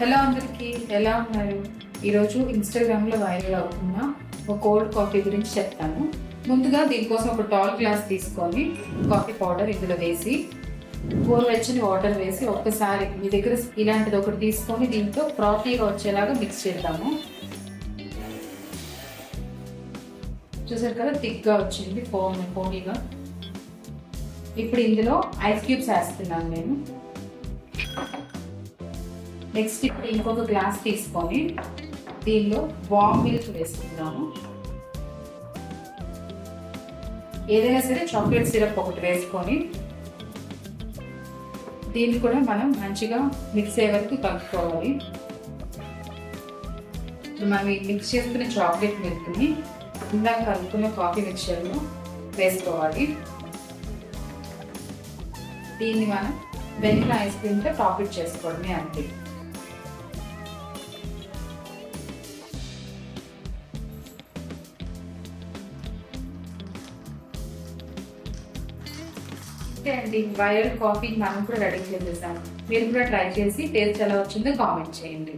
Hello అందరికీ ఎలా ఉన్నారు? ఈరోజు ఇన్స్టాగ్రామ్లో వైరల్ అవుతున్న ఒక కోల్డ్ కాఫీ గురించి చెప్తాను. ముందుగా దీనికోసం ఒక టాల్ గ్లాస్ తీసుకొని కాఫీ పౌడర్ ఇందులో వేసి గోరువెచ్చని వాటర్ వేసి ఒక్కసారి మీ దగ్గర ఇలాంటిది ఒకటి తీసుకొని దీంతో ప్రాఫీగా వచ్చేలాగా మిక్స్ చేద్దాము. చూసారు కదా థిక్గా వచ్చింది ఫోన్ ఫోనీగా ఇప్పుడు ఇందులో ఐస్ క్యూబ్స్ వేస్తున్నాను నేను. నెక్స్ట్ ఇప్పుడు ఇంకొక గ్లాస్ తీసుకొని దీనిలో వామ్ మిల్క్ వేసుకుందాము. ఏదైనా సరే చాక్లెట్ సిరప్ ఒకటి వేసుకొని దీన్ని కూడా మనం మంచిగా మిక్స్ అయ్యే వరకు కలుపుకోవాలి. ఇప్పుడు మనం ఈ మిక్స్ చేసుకునే చాక్లెట్ మిల్క్ని ఇందాక కలుపుకున్న కాఫీ మిక్చర్లో వేసుకోవాలి. దీన్ని మనం వెనిలా ఐస్ క్రీమ్తో టాపిక్ చేసుకోవడమే అంతే. ఓకే అండి వైరల్ కాఫీ మనం కూడా రెడీ చేసేసాం. మీరు కూడా ట్రై చేసి టేస్ట్ ఎలా వచ్చిందో కామెంట్ చేయండి.